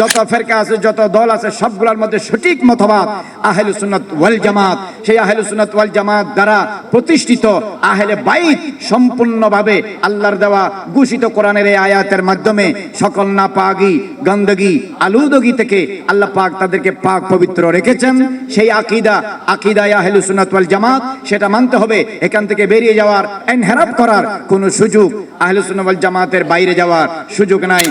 যত ফেরকা আছে, যত দল আছে, সবগুলোর মধ্যে সঠিক মতবাদ আহলে সুন্নাত ওয়াল জামাত। সেই আহলে সুন্নাত ওয়াল জামাত দ্বারা প্রতিষ্ঠিত আহলে বাইত সম্পূর্ণভাবে আল্লাহর দেওয়া ঘোষিত কোরআনের এই আয়াতের মাধ্যমে সকল না পাগি গন্দগি, আলুদগি থেকে আল্লাহ পাক তাদেরকে পাক পবিত্র রেখেছেন। সেই আকিদা আকিদা আহলে সুন্নাত ওয়াল জামাত, সেটা মানতে হবে। এখান থেকে বেরিয়ে যাওয়ার এনহেরাপ করার কোনো সুযোগ আহলে সুন্নাত ওয়াল জামাতের বাইরে যাওয়ার সুযোগ নাই।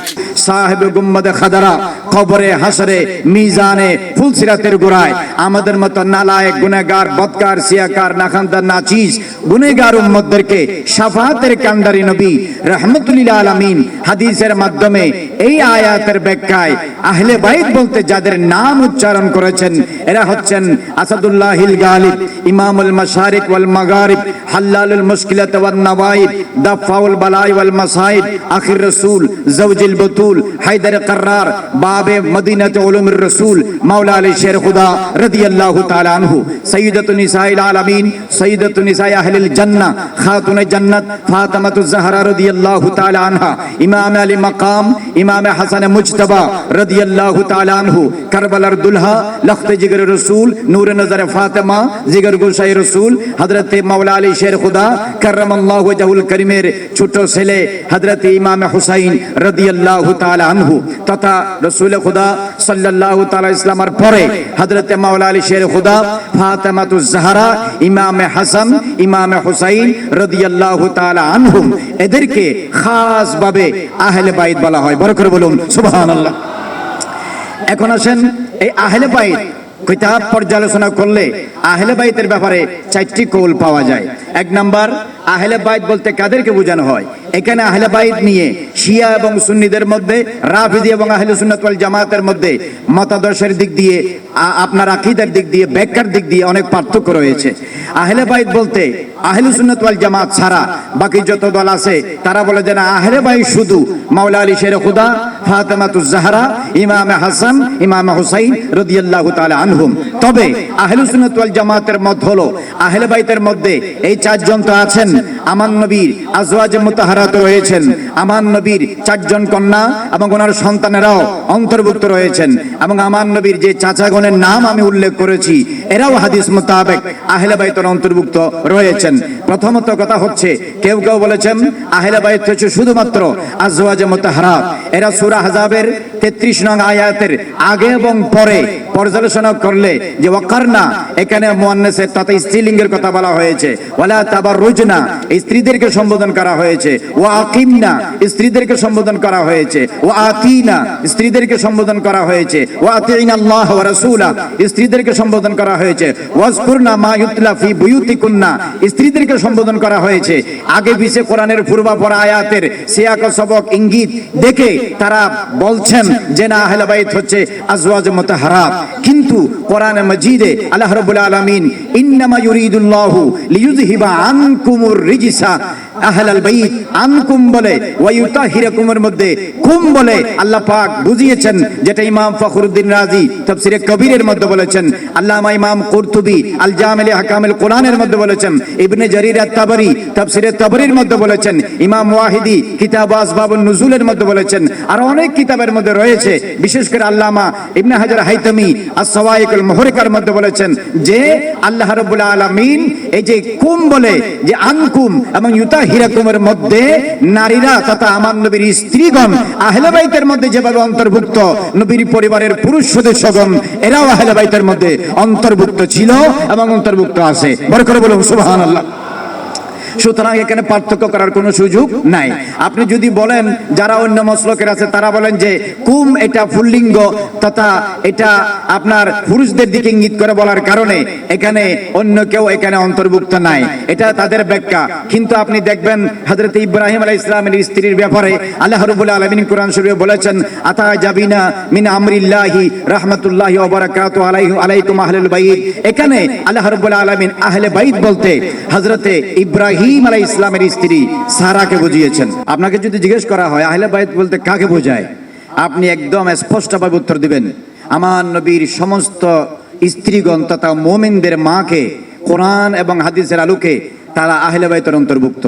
সাহেব গুম্মদে খাদারা কবরে হাসরে, মিজানে, ফুলসিরাতের গোড়ায়। আমাদের মতো নালায়েক গুনেগার বদকার, সিয়াকার, নাখানদার, নাচিস গুনেগার উম্মতদেরকে শাফাতের কান্ডারি নবী রহমতুল্লাহ আলামিন হাদিসের মাধ্যমে এই আয়াতের ব্যাখ্যায় আহলে বাইত বলতে যাদের নাম উচ্চারণ করেছেন, এরা হচ্ছেন আসাদুল্লাহ হিল গালিব, ইমামুল মাশারিক ওয়াল মাগারিব, হাল্লালুল মুশকিলাত ওয়ান নওয়াইব দাফাউল বালাই ওয়াল মাসাইব আখির রাসূল, জাওজিল বতুল, হায়দার কাররার বাবে মদিনাত উলুমুর রাসূল মাওলা আলী শের খুদা রাদিয়াল্লাহু তাআলা আনহু সাইয়্যিদাতুন নিসাইল আলামিন সাইয়্যিদাতুন নিসাই আহলিল জান্নাহ খাতুনে জান্নাত ফাতিমাতুজ জাহরা রাদিয়াল্লাহু তাআলা আনহা ইমাম আলী মাকাম ইমাম হাসান মুজতবা রাদিয়াল্লাহু তাআলা আনহু কারবালার দুলহা লখত জিগর রাসূল নূর নজর ফাতেমা জিগর গোসাই রাসূল হযরত মাওলা আলী শের খুদা কাররামাল্লাহু ওয়াজহুল করিমের ছোট ছেলে হযরত ইমাম হুসাইন রাদিয়াল্লাহু তাআলা আনহু তথা রাসূল খুদা সাল্লাল্লাহু তাআলা ইসলামের পরে হযরত মাওলা আলী শের খুদা ফাতেমাতুজ জাহারা, ইমাম হাসান, ইমাম হুসাইন রাদিয়াল্লাহু তাআলা আনহুম। এদেরকে খাস ভাবে আহলে বাইত বলা হয়। বড় করে বলুন, সুবহানাল্লাহ। এখন আসেন এই আহলে বাইত কিতাব পর্যালোচনা করলে আহলে বাইতের ব্যাপারে চারটি কৌল পাওয়া যায়। এক নাম্বার, আহলে বাইত বলতে কাদেরকে বোঝানো হয়? এখানে আহলে নিয়ে শিয়া এবং সুন্নিদের মধ্যে রাফিদি এবং আহলে সুন্নাত জামাতের মধ্যে মতাদর্শের দিক দিয়ে আপনার আকিদার দিক দিয়ে, ব্যাখ্যার দিক দিয়ে অনেক পার্থক্য রয়েছে। আহলে বলতে, আহলে জামাত ছাড়া বাকি যত দল আছে, তারা বলে যে না শুধু মাওলা আলী শের খুদা ইমাম হাসান, ইমাম হুসাইন আনহুম। তবে আহলে জামাতের মত হলো, আহলে মধ্যে এই চারজন তো আছেন, আমান নবীর আজওয়াজ মুতাহারাত রয়েছেন। আমান নবীর চারজন কন্যা এবং ওনার সন্তানেরাও অন্তর্ভুক্ত রয়েছেন। এবং আমান নবীর যে চাচাগণের নাম আমি উল্লেখ করেছি, এরাও হাদিস মোতাবেক আহলে বাইতের অন্তর্ভুক্ত রয়েছেন। প্রথমত কথা হচ্ছে, কেউ কেউ বলেছেন, আহলে বাইত হচ্ছে শুধুমাত্র আজওয়াজ মুতাহারাত। এরা সূরা হাজাবের 33 নং আয়াতের আগে এবং পরে পর্যালোচনা করলে যে ওয়াকারনা, এখানে মুয়ান্নাসের তথা স্ত্রীলিঙ্গের কথা বলা হয়েছে। ওয়ালা তাবাররুজনা, স্ত্রীদেরকে সম্বোধন করা হয়েছে। ওয়া আকিমনা, স্ত্রীদেরকে সম্বোধন করা হয়েছে। ওয়া আতিনা, স্ত্রীদেরকে সম্বোধন করা হয়েছে। ওয়া আতিনা আল্লাহ রাসূলা, স্ত্রীদেরকে সম্বোধন করা হয়েছে। ওয়াজকুরনা মা ইউতলা ফি বুয়ুতিকুন্না, স্ত্রীদেরকে সম্বোধন করা হয়েছে। আগে পিছে কোরআনের পূর্বাপর আয়াতের সিয়াক সবক ইঙ্গিত দেখে তারা বলছেন যে না, আহলে বাইত হচ্ছে আজওয়াজ মুতাহারাত। কিন্তু কোরআনে মজিদে আল্লাহ রাব্বুল আলামিন ইন্নামা ইউরিদুল্লাহু লিইউযহিবা আনকুমুর রিজসা আহলাল বাইত আনকুম বলে ওয়া ইউতাহিরাকুমের মধ্যে কুম বলে আল্লাহ পাক বুঝিয়েছেন, যেটা ইমাম ফখরুদ্দিন রাজি তাফসিরে কবিরের মধ্যে বলেছেন, আল্লামা ইমাম কুরতুবী আল জামিল আহকামিল কোরআনের মধ্যে বলেছেন, ইবনে জারির আত-তাবরি তাফসিরে তাবরির মধ্যে বলেছেন, ইমাম ওয়াহিদি কিতাব আসবাবুন নুজুলের মধ্যে বলেছেন, আর অনেক কিতাবের মধ্যে রয়েছে, বিশেষ করে আল্লামা ইবনে হাজার হাইতামি as-সাওয়াইকুল মুহরিকার মধ্যে বলেছেন যে, আল্লাহ রাব্বুল আলামিন এই যে কুম বলে, যে আনকুম এবং ইউতা হিরাকুমের মধ্যে নারীরা তথা আমার নবীর স্ত্রীগণ আহলে বাইতের মধ্যে যেভাবে অন্তর্ভুক্ত, নবীর পরিবারের পুরুষ সদস্যগণ, এরাও আহলে বাইতের মধ্যে অন্তর্ভুক্ত ছিল এবং অন্তর্ভুক্ত আছে। বড় করে বলুন, সুবহানাল্লাহ। সুতরাং এখানে পার্থক্য করার কোনো সুযোগ নাই। আপনি যদি বলেন, যারা অন্য মসলকের আছে, তারা বলেন যে, কুম এটা ফুল্লিঙ্গ, তথা এটা আপনার পুরুষদের দিকে ইঙ্গিত করে বলার কারণে এখানে অন্য কেউ এখানে অন্তর্ভুক্ত নাই। এটা তাদের ব্যাখ্যা। কিন্তু আপনি দেখবেন, হযরত ইব্রাহিম আলাহ ইসলামের স্ত্রীর ব্যাপারে আল্লাহ রাব্বুল আলামিন কোরআন শরীফে বলেছেন, আতা জাবিনা মিন আমরিল্লাহি রাহমাতুল্লাহি ওয়া বারাকাতুহু আলাইহি আলাইকুম আহলুল বাইত। এখানে আল্লাহ রাব্বুল আলামিন আহলে বাইত বলতে, হযরতে ইব্রাহিম আলাইহিস ইসলামের স্ত্রী সারাকে বুঝিয়েছেন। আপনাকে যদি জিজ্ঞেস করা হয়, আহলে বাইত বলতে কাকে বোঝায়? আপনি একদম স্পষ্টভাবে উত্তর দিবেন, আমার নবীর সমস্ত স্ত্রীগণ তথা মোমিনদের মাকে কোরআন এবং হাদিসের আলোকে তারা আহলে বাইতের অন্তর্ভুক্ত।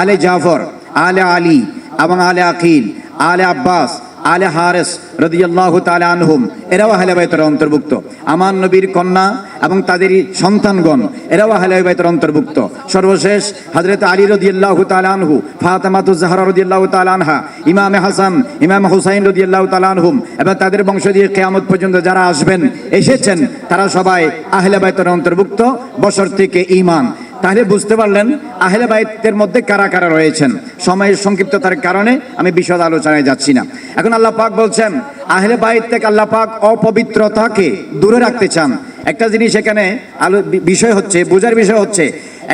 আলে জাফর, আলে আলী এবং আলে আকিল, আলে আব্বাস আলে হারেস রদিয়াল্লাহু তাআলা আনহুম, এরাও আহলে বাইতের অন্তর্ভুক্ত। আমার নবীর কন্যা এবং তাদের সন্তানগণ, এরাও আহলে বাইতের অন্তর্ভুক্ত। সর্বশেষ হযরত আলী রাদিয়াল্লাহু আনহু, ফাতেমাতু জাহরা রাদিয়াল্লাহু তাআলা আনহা, ইমাম হাসান, ইমাম হুসাইন রাদিয়াল্লাহু তাআলা আনহুম এবং তাদের বংশ দিয়ে কিয়ামত পর্যন্ত যারা আসবেন, এসেছেন, তারা সবাই আহলে বাইতের অন্তর্ভুক্ত, বছর থেকে ঈমান। তাহলে বুঝতে পারলেন আহলে বাইতের মধ্যে কারা কারা রয়েছেন। সময়ের সংক্ষিপ্ততার কারণে আমি বিশদ আলোচনায় যাচ্ছি না। এখন আল্লাহ পাক বলছেন, আহলে বাইত থেকে আল্লাহ পাক অপবিত্রতাকে দূরে রাখতে চান। একটা জিনিস এখানে আলো বিষয় হচ্ছে, বোঝার বিষয় হচ্ছে,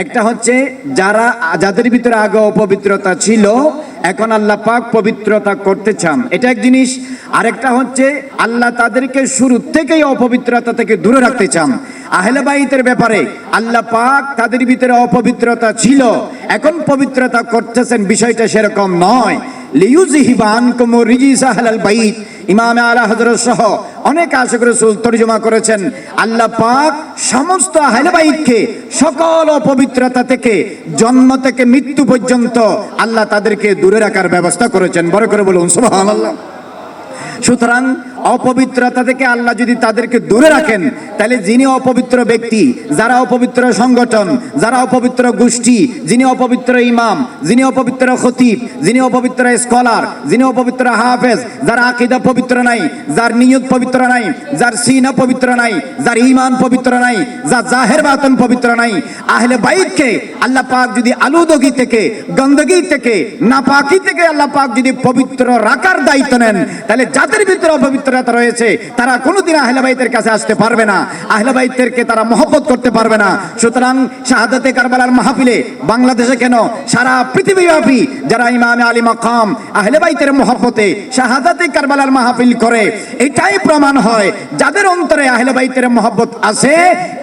একটা হচ্ছে যারা যাদের ভিতরে আগে অপবিত্রতা ছিল এখন আল্লাহ পাক পবিত্রতা করতে চান। এটা এক জিনিস। আরেকটা হচ্ছে, আল্লাহ তাদেরকে শুরু থেকেই অপবিত্রতা থেকে দূরে রাখতে চান। আহলে বাইতের ব্যাপারে আল্লাহ পাক তাদের ভিতরে অপবিত্রতা ছিল। এখন পবিত্রতা করতেছেন, বিষয়টা সেরকম নয়। লিউজিহিবান কুমু রিজিস আহলাল বাইত। ইমামে আলা হজরত সহ অনেক আশিক রসুল তরজমা করেছেন। আল্লাহ পাক সমস্ত আহলেবাইককে সকল অপবিত্রতা থেকে, জন্ম থেকে মৃত্যু পর্যন্ত আল্লাহ তাদেরকে দূরে রাখার ব্যবস্থা করেছেন। বড় করে বলুন সুতরাং অপবিত্রতা থেকে আল্লাহ যদি তাদেরকে দূরে রাখেন, তাহলে যিনি অপবিত্র ব্যক্তি, যারা অপবিত্র সংগঠন, যারা অপবিত্র গোষ্ঠী, যিনি অপবিত্র ইমাম, যিনি অপবিত্র খতিব, যিনি অপবিত্র স্কলার, যিনি অপবিত্র হাফেজ, যার আকিদা পবিত্র নাই, যার নিয়ত পবিত্র নাই, যার সিনা পবিত্র নাই, যার ইমান পবিত্র নাই, যার জাহের বাতন পবিত্র নাই, আহলে বাইতকে আল্লাহ পাক যদি আলুদগি থেকে, গন্দগি থেকে, নাপাকি থেকে আল্লাহ পাক যদি পবিত্র রাখার দায়িত্ব নেন, তাহলে যাদের ভিতরে অপবিত্রতা রয়েছে, তারা কোনোদিন আহলে বাইতের কাছে আসতে পারবে না। আহলেবাইতেরকে তারা মহব্বত করতে পারবে না। সুতরাং শাহাদাতে কারবালার মাহফিলে বাংলাদেশে কেন সারা পৃথিবীব্যাপী যারা ইমামে আলী মাকাম আহলে বাইতের মহব্বতে শাহাদাতে কারবালার মাহফিল করে, এটাই প্রমাণ হয় যাদের অন্তরে আহলে বাইতের মহব্বত আছে,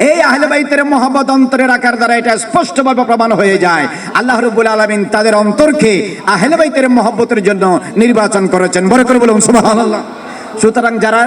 এই আহলে বাইতের মহব্বত অন্তরে রাখার দ্বারা এটা স্পষ্টভাবে প্রমাণ হয়ে যায়। আল্লাহ রব্বুল আলামিন তাদের অন্তরকে আহলে বাইতের মহব্বতের জন্য নির্বাচন করেছেন। বড় করে বলুন, সুবহানাল্লাহ। সুতরাং যারা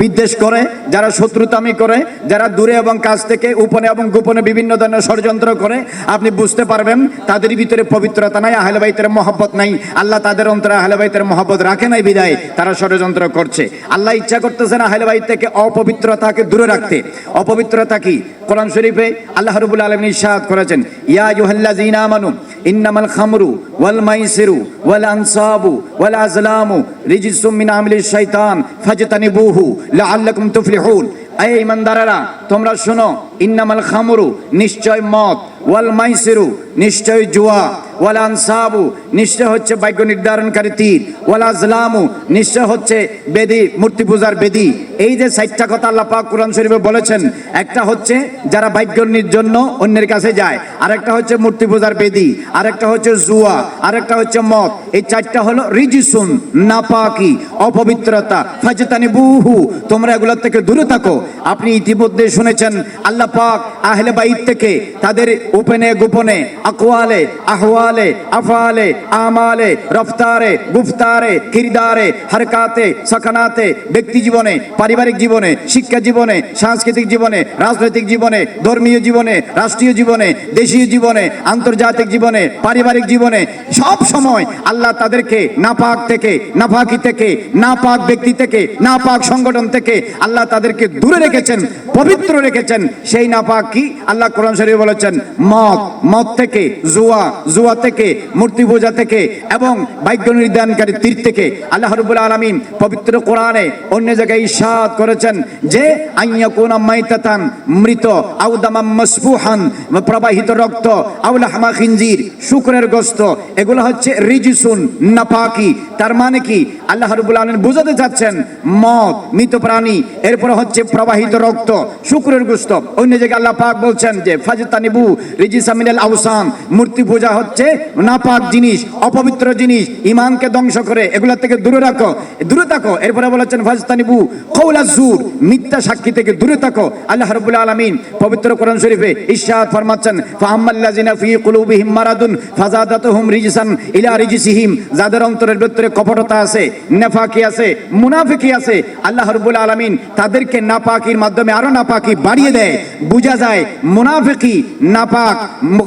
বিদ্বেষ করে, যারা শত্রুতামি করে, যারা দূরে এবং কাছ থেকে উপনে এবং গোপনে বিভিন্ন ধরনের ষড়যন্ত্র করে, আপনি বুঝতে পারবেন, তাদের ভিতরে পবিত্রতা নাই, আহলে বাইতের মহব্বত নাই। আল্লাহ তাদের অন্তরে আহলে বাইতের মহব্বত রাখে নাই বিদায়, তারা ষড়যন্ত্র করছে। আল্লাহ ইচ্ছা করতেছেন আহলে বাইত থেকে অপবিত্রতাকে দূরে রাখতে। অপবিত্রতা কি? কোরআন শরীফে আল্লাহ রবুল আলম ইরশাদ করেছেন, ইয়া ইউহাল্লাযীনা আমানু, ইন্নামাল খামরু ওয়াল মাইসিরু ওয়াল আনসাবু ওয়াল আজলামু রিজিসুম মিন আমিলিশ শাইতান। ফাজতানিবুহু লাআল্লাকুম তুফলিহুন এই ইমানদারেরা তোমরা শোনো ইন্নামাল খামরু, নিশ্চয় মদ। ওয়াল মাইসিরু, নিশ্চয় জুয়া। ওয়াল আনসাবু, নিশ্চয় হচ্ছে ভাগ্য নির্ধারণকারী তীর। ওয়াল আজলামু, নিশ্চয় হচ্ছে বেদি, মূর্তি পূজার বেদি। এই যে সাইটটা কথা আল্লাহ পাক কোরআন শরীফে বলেছেন, একটা হচ্ছে যারা ভাগ্যের জন্য অন্যের কাছে যায়, আরেকটা হচ্ছে মূর্তি পূজার বেদি, আরেকটা হচ্ছে জুয়া, আরেকটা হচ্ছে মদ। এই চারটা হলো রিজিসুন, নাপাকি, অপবিত্রতা ফাজতানি বুহু তোমরা এগুলোর থেকে দূরে থাকো। আপনি ইতিমধ্যে শুনেছেন, আল্লাহ পাক আহলে বাইত থেকে তাদের ওপেনে গোপনে, আকওয়ালে, আহওয়ালে আফালে আমালে, রফতারে, গুফতারে, কিরদারে, হারকাতে, সাকানাতে, ব্যক্তি জীবনে, পারিবারিক জীবনে, শিক্ষা জীবনে, সাংস্কৃতিক জীবনে, রাজনৈতিক জীবনে, ধর্মীয় জীবনে, রাষ্ট্রীয় জীবনে, দেশীয় জীবনে, আন্তর্জাতিক জীবনে, পারিবারিক জীবনে, সব সময় আল্লাহ তাদেরকে নাপাক থেকে নাপাকি থেকে, নাপাক ব্যক্তি থেকে, নাপাক সংগঠন থেকে আল্লাহ তাদেরকে দূরে রেখেছেন, পবিত্র রেখেছেন সেই নাপাক কি আল্লাহ কোরআন শরীফ বলেছেন, মদ মদ থেকে, জুয়া জুয়া থেকে, মূর্তি পূজা থেকে এবং ভাগ্য নির্ধারণকারী তীর থেকে আল্লাহ রবুল আলমিন পবিত্র কোরআনে অন্য জায়গায় ইশাদ করেছেন যে আইয়া মাইতাতান, মৃত আউদামা মসফুহান, প্রবাহিত রক্ত আউলা হামা খিনজির, শুক্রের গোস্ত, এগুলো হচ্ছে রিজিসুন, নাপাকি। তার মানে কি? আল্লাহ রবুল আলমিন বুঝাতে চাচ্ছেন, মদ, মৃত প্রাণী, এরপর হচ্ছে প্রবাহিত রক্ত, শুক্রের গোস্ত অন্য জায়গায় আল্লাহ পাক বলছেন যে মূর্তি পূজা হচ্ছে নাপাক জিনিস, অপবিত্র জিনিস ইমানকে ধ্বংস করে, এগুলা থেকে দূরে রাখো দূরে থাকো। এরপরে বলেছেন কৌলা জুর, মিথ্যা সাক্ষী থেকে দূরে থাকো। আল্লাহ আলামিন পবিত্র কোরআন শরীফে ফরমাচ্ছেন, ফাআম্মাল্লাযিনা ফি কুলুবিহিম মারাদুন রিজসান ইলা রিজসিহিম, যাদের অন্তরের ভিতরে কপটতা আছে, নেফাকি আছে, মুনাফিকি আছে, আল্লাহ রাব্বুল আলামিন তাদেরকে নাপাকির মাধ্যমে আরও নাপাকি বাড়িয়ে দেয়। বোঝা যায়, মুনাফিকি নাপাক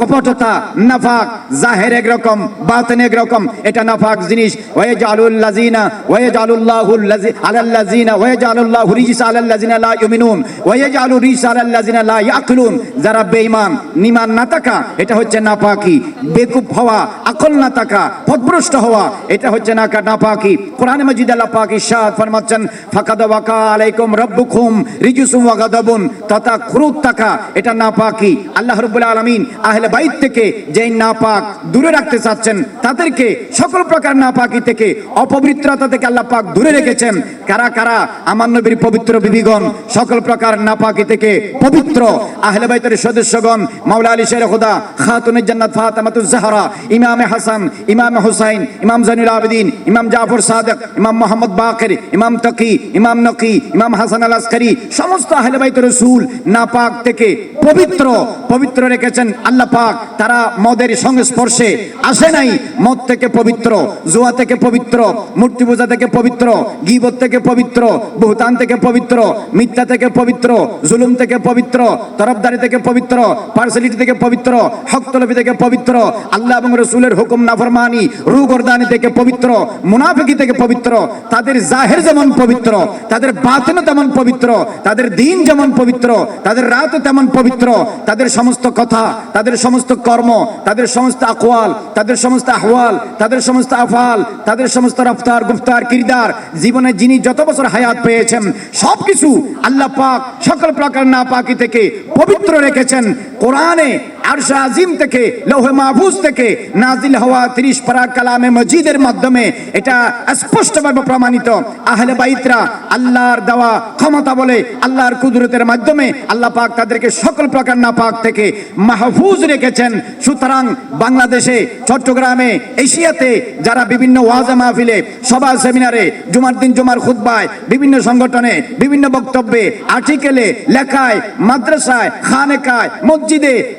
কপটতা নাফাক জাহের একরকম, বাতেন একরকম, এটা নাফাক জিনিস। ওয়ে জালুল লাজিনা ওয়ে জালুল্লাহুল লাজি আলাল লাজিনা ওয়ে জালুল্লাহু রিজিসা আলাল লাজিনা লা ইউমিনুন ওয়ে জালু রিজিসা আলাল লাজিনা লা ইয়াকুলুন। যারা বেঈমান, নিমান না থাকা, এটা হচ্ছে নাপাকি। বেকুব হওয়া, আকল না থাকা, পথভ্রষ্ট হওয়া, এটা হচ্ছে না নাপাকি। কোরআনে মাজিদ আল্লাহ পাক ইরশাদ ফরমাচ্ছেন, ফাকাদ ওয়াকা আলাইকুম রাব্বুকুম রিজুসুম ওয়া গাদাবুন তথা খুরুত থাকা এটা নাপাকি। আল্লাহ রাব্বুল আলামিন আহলে বাইত থেকে যেই নাপাক দূরে রাখতে চাচ্ছেন, তাদেরকে সকল প্রকার নাপাকি থেকে, অপবিত্রতা থেকে আল্লাহ পাক দূরে রেখেছেন। কারা কারা? আমার নবীর পবিত্র বিবিগণ, সকল প্রকার নাপাকি থেকে পবিত্র। আহলে বাইতের সদস্যগণ, মাওলা আলী শের খুদা খাতুনের জান্নাত ফাতেমাতুজ জাহরা, ইমামে হাসান, ইমামে হুসাইন, ইমাম জানুল আবেদিন, ইমাম জাফর সাদেক, ইমাম মোহাম্মদ বাকের, ইমাম তকি, ইমাম নকি, ইমাম হাসান আল আসকারি সমস্ত আহলে বাইত রসুল নাপাক থেকে পবিত্র পবিত্র রেখেছেন আল্লাহ পাক তারা মদের সংস্পর্শে আসে নাই মদ থেকে পবিত্র জুয়া থেকে পবিত্র মূর্তি পূজা থেকে পবিত্র গিবত থেকে পবিত্র বহুতান থেকে পবিত্র মিথ্যা থেকে পবিত্র জুলুম থেকে পবিত্র তরফদারি থেকে পবিত্র পার্সেলিটি থেকে পবিত্র হকতলবি থেকে পবিত্র আল্লাহ এবং রসুলের হুকুম নাফরমানি রুগরদানি থেকে পবিত্র মুনাফিকি থেকে পবিত্র তাদের জাহের যেমন পবিত্র তাদের বাতিন তেমন পবিত্র তাদের দিন যেমন পবিত্র তাদের রাত তেমন পবিত্র। তাদের সমস্ত কথা, তাদের সমস্ত কর্ম, তাদের সমস্ত আকোয়াল তাদের সমস্ত আহওয়াল, তাদের সমস্ত আফাল তাদের সমস্ত রফতার, গুফতার, কিরদার, জীবনে যিনি যত বছর হায়াত পেয়েছেন, সবকিছু আল্লাহ পাক সকল প্রকার না পাকি থেকে পবিত্র রেখেছেন। কোরআনে আরশা আজিম থেকে, লৌহে মাহফুজ থেকে নাজিল হওয়া তিরিশ পারা কালামে মজিদের মাধ্যমে এটা স্পষ্টভাবে প্রমাণিত। আহলে বাইতরা আল্লাহর দেওয়া ক্ষমতা বলে আল্লাহর কুদরতের মাধ্যমে আল্লাহ পাক তাদেরকে সকল প্রকার নাপাক থেকে মাহফুজ রেখেছেন। সুতরাং বাংলাদেশে, চট্টগ্রামে, এশিয়াতে যারা বিভিন্ন ওয়াজে মাহফিলে, সভা, সেমিনারে, জুমার দিন, জুমার খুতবায়, বিভিন্ন সংগঠনে, বিভিন্ন বক্তব্যে, আর্টিকেলে, লেখায়, মাদ্রাসায়, খানেকায়, মসজিদে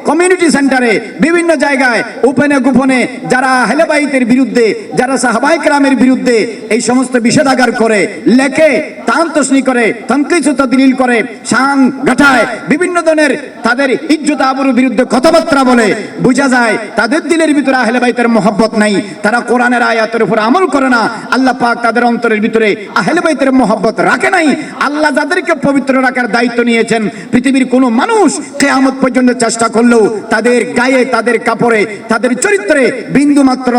কমিউনিটি সেন্টারে বিভিন্ন জায়গায়, উপনে গোপনে যারা হেলেবাইতের বিরুদ্ধে, যারা সাহাবাইক রামের বিরুদ্ধে এই সমস্ত বিষেধাগার করে লেখে তান্তসনি করে তন্ত্রিত দলিল করে শান গাঠায়, বিভিন্ন ধরনের তাদের ইজ্জত আবরুর বিরুদ্ধে কথাবার্তা বলে, বোঝা যায় তাদের দিলের ভিতরে আহলে বাইতের মহব্বত নাই, তারা কোরআনের আয়াতের উপর আমল করে না, আল্লাহ পাক তাদের অন্তরের ভিতরে আহলে বাইতের মহব্বত রাখে নাই, আল্লাহ যাদেরকে পবিত্র রাখার দায়িত্ব নিয়েছেন, পৃথিবীর কোনো মানুষ কেয়ামত পর্যন্ত চেষ্টা করলেও তাদের গায়ে, তাদের কাপড়ে, তাদের চরিত্রে বিন্দু মাত্র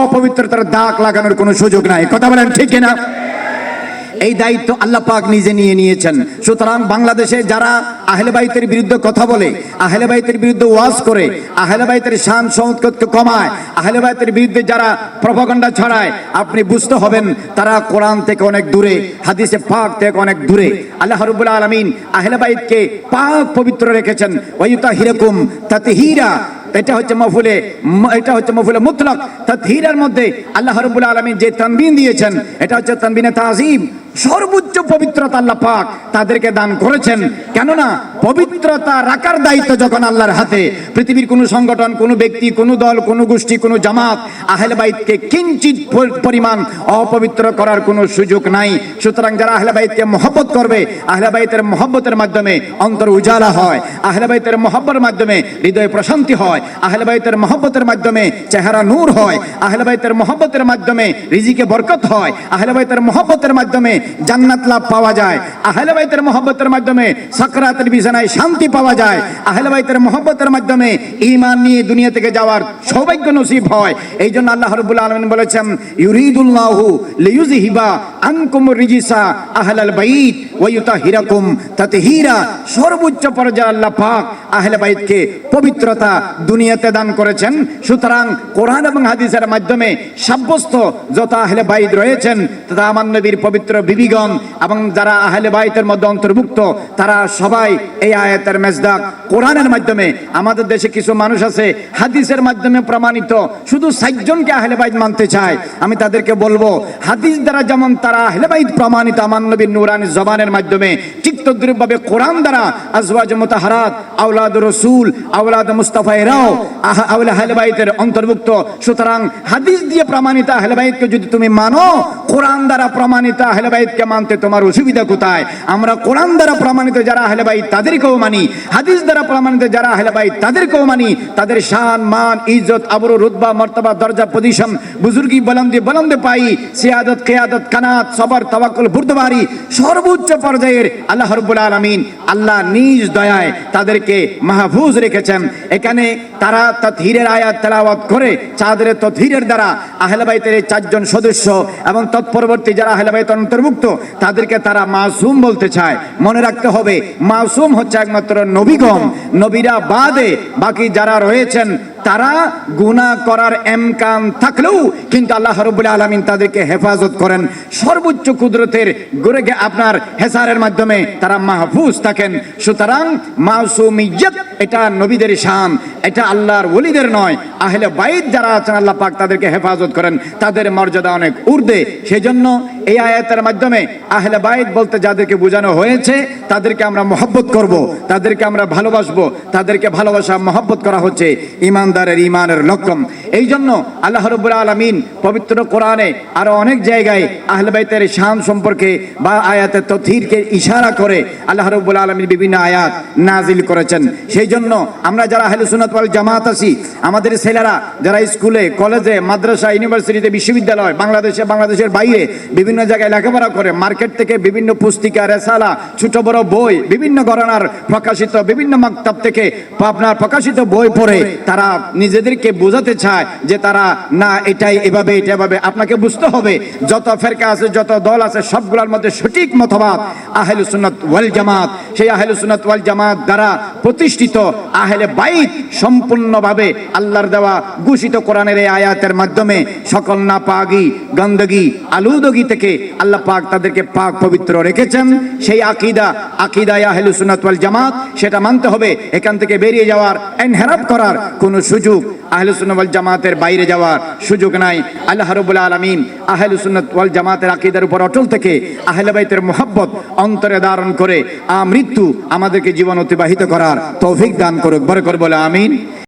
অপবিত্রতার দাগ লাগানোর কোনো সুযোগ নাই। কথা বলেন ঠিক না এই দায়িত্ব আল্লাহ পাক নিজে নিয়ে নিয়েছেন। সুতরাং বাংলাদেশে যারা আহলে বাইতের বিরুদ্ধে কথা বলে, আহলে বাইতের বিরুদ্ধে ওয়াজ করে, আহলে বাইতের শান সংস্কৃতকে কমায়, আহলে বাইতের বিরুদ্ধে যারা প্রভাকাণ্ডা ছড়ায়, আপনি বুঝতে হবেন, তারা কোরআন থেকে অনেক দূরে, হাদিসে পাক থেকে অনেক দূরে। আল্লাহ রব্বুল আলমিন আহলে বাইতকে পাক পবিত্র রেখেছেন। ওয়ুতা হিরকুম তাতে হীরা এটা হচ্ছে মফুলে, এটা হচ্ছে মফুলে মুতলক। তাথীরের মধ্যে আল্লাহ রাব্বুল আলামিন যে তানবিন দিয়েছেন, এটা হচ্ছে তানবিনে তাজিম। সর্বোচ্চ পবিত্রতা আল্লাহ পাক তাদেরকে দান করেছেন। কেননা পবিত্রতা রাখার দায়িত্ব যখন আল্লাহর হাতে, পৃথিবীর কোনো সংগঠন, কোনো ব্যক্তি, কোনো দল, কোনো গোষ্ঠী, কোনো জামাত আহলে বাইতকে কিঞ্চিত পরিমাণ অপবিত্র করার কোনো সুযোগ নাই। সুতরাং যারা আহলে বাইতকে মহব্বত করবে আহলে বাইতের মহব্বতের মাধ্যমে অন্তর উজালা হয় আহলে বাইতের মহব্বতের মাধ্যমে হৃদয়ে প্রশান্তি হয় আহলে বাইতের মহব্বতের মাধ্যমে চেহারা নূর হয় আহলে বাইতের মহব্বতের মাধ্যমে রিজিকে বরকত হয় আহলে বাইতের মহব্বতের মাধ্যমে জান্নাত লাভ পাওয়া যায়। আহলে বাইতের মহব্বতের মাধ্যমে সাকরাতের বিছানায় শান্তি পাওয়া যায়। আহলে বাইতের মহব্বতের মাধ্যমে ঈমান নিয়ে দুনিয়া থেকে যাওয়ার সৌভাগ্য নসিব হয়। এই জন্য আল্লাহ রাব্বুল আলামিন বলেছেন, ইউরিদুল্লাহু লিইউযহিবা আনকুম রিজিসা আহলাল বাইত ওয়া ইউতাহিরাকুম তাতহীরা। সর্বোচ্চ পর্যায়ে আল্লাহ পাক পবিত্রতা দুনিয়াতে দান করেছেন। সুতরাং কোরআন এবং হাদিসের মাধ্যমে সাব্যস্ত যত আহলে রয়েছেন তথা আমার নবীর পবিত্র বিবিগণ এবং যারা আহলে বাইতের মধ্যে অন্তর্ভুক্ত, তারা সবাই এই আয়াতের মেজদাক কোরআনের মাধ্যমে। আমাদের দেশে কিছু মানুষ আছে, হাদিসের মাধ্যমে প্রমাণিত। শুধু সাতজনকে আহলে বাইত মানতে চায়। আমি তাদেরকে বলব, হাদিস দ্বারা যেমন তারা আহলে বাইত প্রমাণিত, আমার নবীর নুরানি জবানের মাধ্যমে চিত্তদ্রুপভাবে কোরআন দ্বারা আজওয়াজ মুতাহারাত, আওলাদ রসুল, আওলাদ মুস্তাফা এরাও আহ- আহলে আহলে বাইতের অন্তর্ভুক্ত। সুতরাং হাদিস দিয়ে প্রমাণিত আহলে বাইতকে যদি তুমি মানো কোরআন দ্বারা প্রমাণিত আহলে বাইতকে মানতে তোমার অসুবিধা কোথায়? আমরা কোরআন দ্বারা প্রমাণিত যারা আহলে বাইত, তাদেরকেও মানি। হাদিস দ্বারা প্রমাণিত যারা আহলে বাইত, তাদেরকেও মানি। তাদের শান, মান, ইজ্জত, আবরু, রুতবা, মর্তবা, দরজা, পজিশন, বুজুর্গি, বলন্দে বলন্দে পাই, সিয়াদত, কেয়াদত, কানাত, সবর, তাওয়াক্কুল, বুর্দবারি, সর্বোচ্চ পর্যায়ের আল্লাহ রাব্বুল আলামিন আল্লাহ নিজ দয়ায় তাদেরকে মাহফুজ রেখেছেন। এখানে তারা তথহিরের আয়াত তেলাওয়াত করে, চাঁদের তথহিরের দ্বারা আহলে বাইতের এই চারজন সদস্য এবং তৎপরবর্তী যারা হেলাবাইত বাইত অন্তর্ভুক্ত, তাদেরকে তারা মাসুম বলতে চায়। মনে রাখতে হবে, মাসুম হচ্ছে একমাত্র নবীগম নবীরা বাদে বাকি যারা রয়েছেন তারা গুনাহ করার এমকান থাকলেও কিন্তু আল্লাহ রব্বুল আলামিন তাদেরকে হেফাজত করেন। সর্বোচ্চ কুদরতের গড়ে গে- আপনার হেসারের মাধ্যমে তারা মাহফুজ থাকেন। সুতরাং মাসুমিয়ত এটা নবীদের শান, এটা আল্লাহর ওলিদের নয়। আহলে বাইদ যারা আছেন আল্লাহ পাক তাদেরকে হেফাজত করেন। তাদের মর্যাদা অনেক ঊর্ধ্বে। সেজন্য এই আয়াতের মাধ্যমে আহলে বাইত বলতে যাদেরকে বোঝানো হয়েছে, তাদেরকে আমরা মহব্বত করব, তাদেরকে আমরা ভালোবাসবো, তাদেরকে ভালোবাসা, মহব্বত করা হচ্ছে ইমানদারের ইমানের লক্ষণ। এই জন্য আল্লাহ রব্বুল আলমিন পবিত্র কোরআনে আরও অনেক জায়গায় আহলে বাইতের শান সম্পর্কে বা আয়াতের তথিরকে ইশারা করে আল্লাহ রব্বুল আলমিন বিভিন্ন আয়াত নাজিল করেছেন। সেই জন্য আমরা যারা আহলে ওয়াল জামাত আছি, আমাদের ছেলেরা যারা স্কুলে, কলেজে, মাদ্রাসা, ইউনিভার্সিটিতে, বিশ্ববিদ্যালয়, বাংলাদেশে, বাংলাদেশের বাইরে, বিভিন্ন জায়গায় লেখাপড়া করে, মার্কেট থেকে বিভিন্ন পুস্তিকা, রেসালা, ছোট বড় বই, বিভিন্ন ঘরানার প্রকাশিত, বিভিন্ন মাকতাব থেকে আপনার প্রকাশিত বই পড়ে তারা নিজেদেরকে বোঝাতে চায় যে তারা, না, এটাই এভাবে, এটা এভাবে। আপনাকে বুঝতে হবে, যত ফেরকা আছে, যত দল আছে, সবগুলোর মধ্যে সঠিক মতবাদ আহলে সুন্নাত ওয়াল জামাত। সেই আহলে সুন্নাত ওয়াল জামাত দ্বারা প্রতিষ্ঠিত আহলে বাইত সম্পূর্ণভাবে আল্লাহর দেওয়া ঘোষিত কোরআনের এই আয়াতের মাধ্যমে সকল না পাগি গন্দগি, আলুদগি থেকে আল্লাহ পাক তাদেরকে পাক পবিত্র রেখেছেন। সেই আকিদা আকিদা আহলে জামাত, সেটা মানতে হবে। এখান থেকে বেরিয়ে যাওয়ার এনহেরাপ করার কোনো সুযোগ আহলে জামাতের বাইরে যাওয়ার সুযোগ নাই। আল্লাহ রাব্বুল আলামিন আহলে সুন্নাত জামাতের আকিদার উপর অটল থেকে আহলে বাইতের মোহাব্বত অন্তরে ধারণ করে আমৃত্যু আমাদেরকে জীবন অতিবাহিত করার তৌফিক দান করুক। বরকর বলে আমিন।